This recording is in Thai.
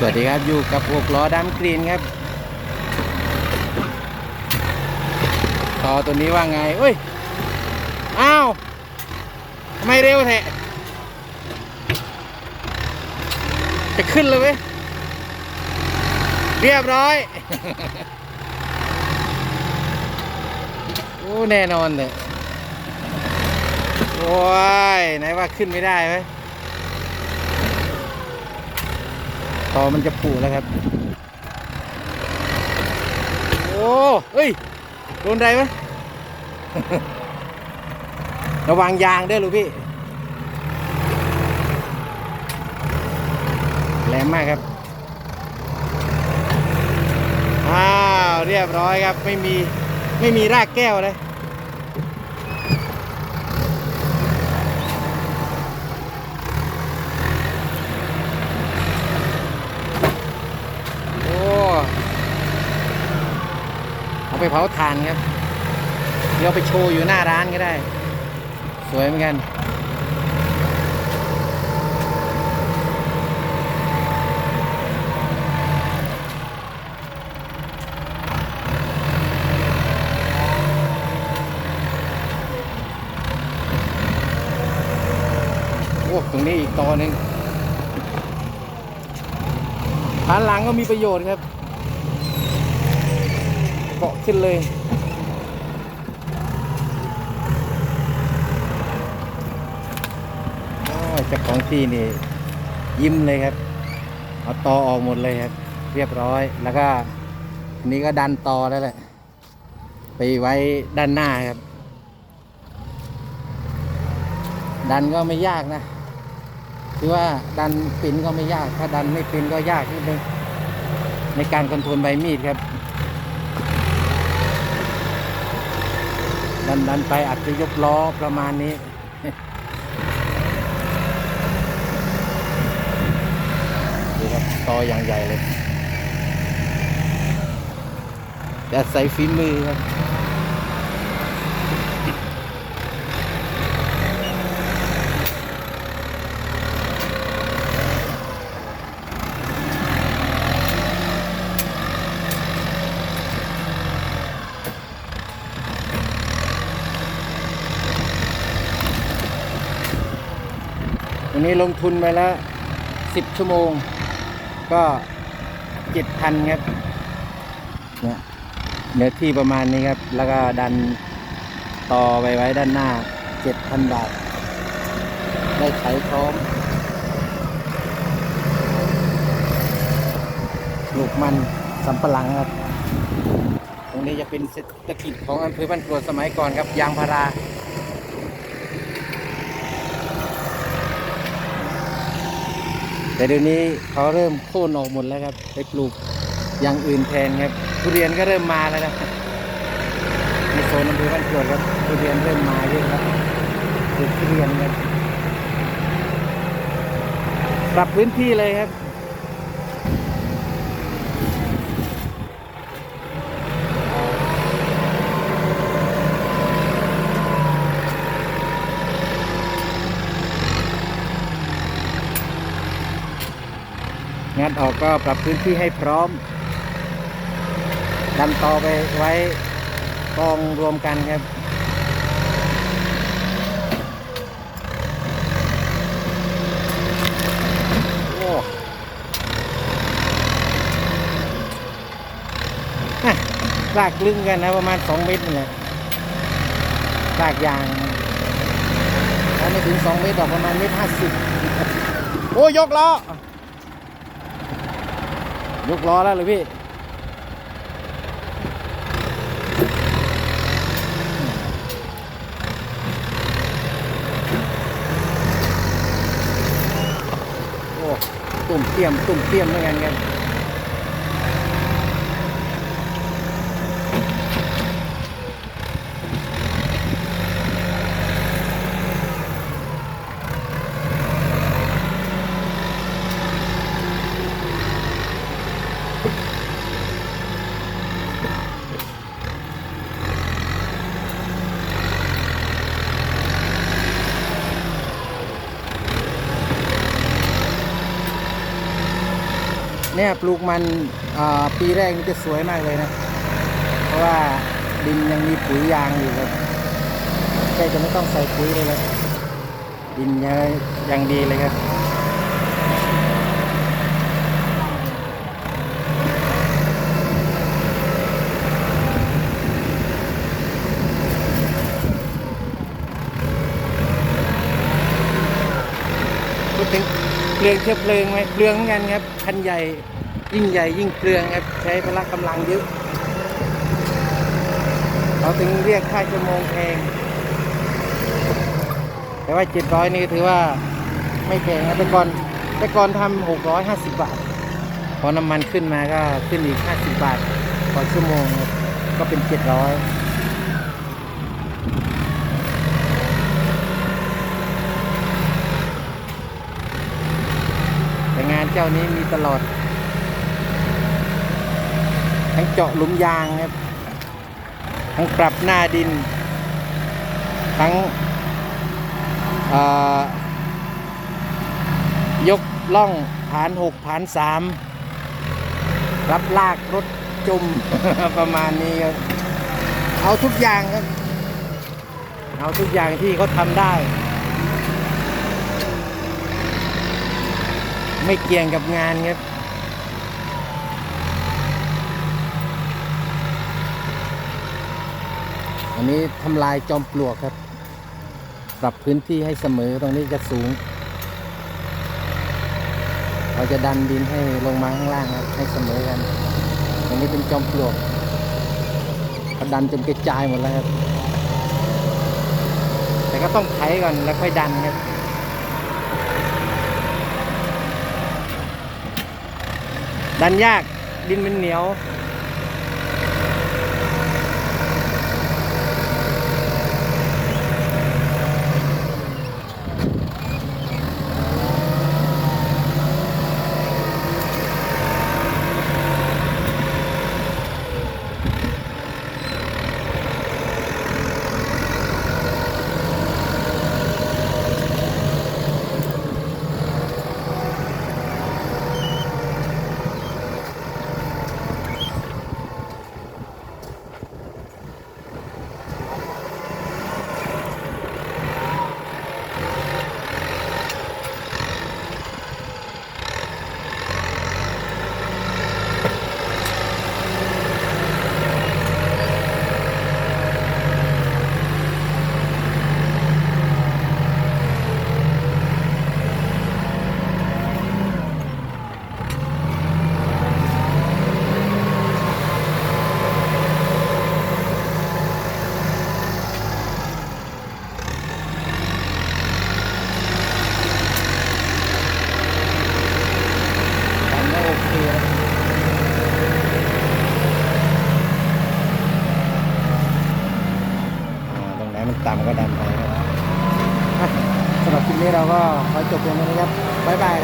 สวัสดีครับ อยู่กับหกล้อดำกรีนครับต่อตัวนี้ว่าไงเอ้ย อ้าว ไม่เร็วแท้จะขึ้นเลยเว้ย เรียบร้อย โอ้ แน่นอนเลยโอ้ย ไหนว่าขึ้นไม่ได้ไหม ต่อมันจะผูแล้วครับ โอ้เฮ้ย โดนอะไรไหมระวังยางด้วยลูกพี่แหลมมากครับ อ้าว เรียบร้อยครับ ไม่มี ไม่มีรากแก้วเลย โอ้ เอา ไปเผาถ่านครับ เดี๋ยวไปโชว์อยู่หน้าร้านก็ได้ สวยเหมือนกัน โอ้ตรงนี้อีกตอหนึ่งฐานหลังก็มีประโยชน์ครับ เกาะขึ้นเลย เจ้าของที่นี่ ยิ้มเลยครับ เอาตอออกหมดเลยครับ เรียบร้อย แล้วก็อันนี้ก็ดันตอแล้วแหละ ไปไว้ด้านหน้าครับ ดันก็ไม่ยากนะคือว่าดันปินก็ไม่ยาก ถ้าดันไม่ปินก็ยากนิดนึงในการคอนโทรลใบมีดครับ ดันดันไปอาจจะยกล้อประมาณนี้ดูครับตออย่างใหญ่เลยแต่ใส่ฝีมือครับ วันนี้ลงทุนไปแล้วสิบชั่วโมง ก็เจ็ดพันครับเนี่ยเนื้อที่ประมาณนี้ครับ แล้วก็ดันต่อไปไว้ด้านหน้าเจ็ดพันบาท ได้ไถพร้อมปลูกมันสำปะหลังครับ ตรงนี้จะเป็นเศรษฐกิจของอำเภอบ้านกรวดสมัยก่อนครับ ยางพารา แต่เดี๋ยวนี้เขาเริ่มโค่นออกหมดแล้วครับ ไปปลูกอย่างอื่นแทนครับทุเรียนก็เริ่มมาแล้วนะครับในโซนอำเภอบ้านกรวดครับทุเรียนเริ่มมาเยอะครับปลูกทุเรียนครับปรับพื้นที่เลยครับ งัดออกก็ปรับพื้นที่ให้พร้อม ดันต่อไปไว้กองรวมกันครับโอ้ฮะลากลึงกันนะประมาณ 2 เมตรนี่แหละลากยางถ้าไม่ถึง 2 เมตรหรอประมาณเมตรห้าสิบโอ้ยกล้อ ยกล้อแล้วเลยพี่โอ้ตุ่มเตี้ยมตุ่มเตี้ยมเหมือนกันกัน เนี่ยปลูกมันปีแรกนี่จะสวยมากเลยนะ เพราะว่าดินยังมีปุ๋ยยางอยู่ครับแค่จะไม่ต้องใส่ปุ๋ยเลยเลยดินยังยังดีเลยครับ เปลืองเชื้อเพลิงไหมเปลืองเหมือนกันครับคันใหญ่ยิ่งใหญ่ยิ่งเปลืองครับใช้พละกำลังเยอะเราถึงเรียกค่าชั่วโมงแพงแต่ว่าเจ็ดร้อยนี่ถือว่าไม่แพงนะแต่ก่อนแต่ก่อนทำหกร้อยห้าสิบบาท พอน้ำมันขึ้นมาก็ขึ้นอีกห้าสิบบาทต่อชั่วโมงก็เป็นเจ็ดร้อย งานเจ้านี้มีตลอด ทั้งเจาะหลุมยางครับ ทั้งปรับหน้าดิน ทั้งยกล่องฐานหกฐานสามรับลากรถจุ่มประมาณนี้ครับเอาทุกอย่างครับ เอาทุกอย่างที่เขาทำได้ ไม่เกี่ยงกับงานครับอันนี้ทำลายจอมปลวกครับ ปรับพื้นที่ให้เสมอตรงนี้จะสูง เราจะดันดินให้ลงมาข้างล่างครับ ให้เสมอกันตรงนี้เป็นจอมปลวกเขาดันจนกระจายหมดแล้วครับ แต่ก็ต้องไถก่อนแล้วค่อยดันครับ ดันยากดินมันเหนียว ก็ดันไปครับสำหรับคลิปนี้เราก็ขอจบเพียงเท่านี้ครับบ๊ายบาย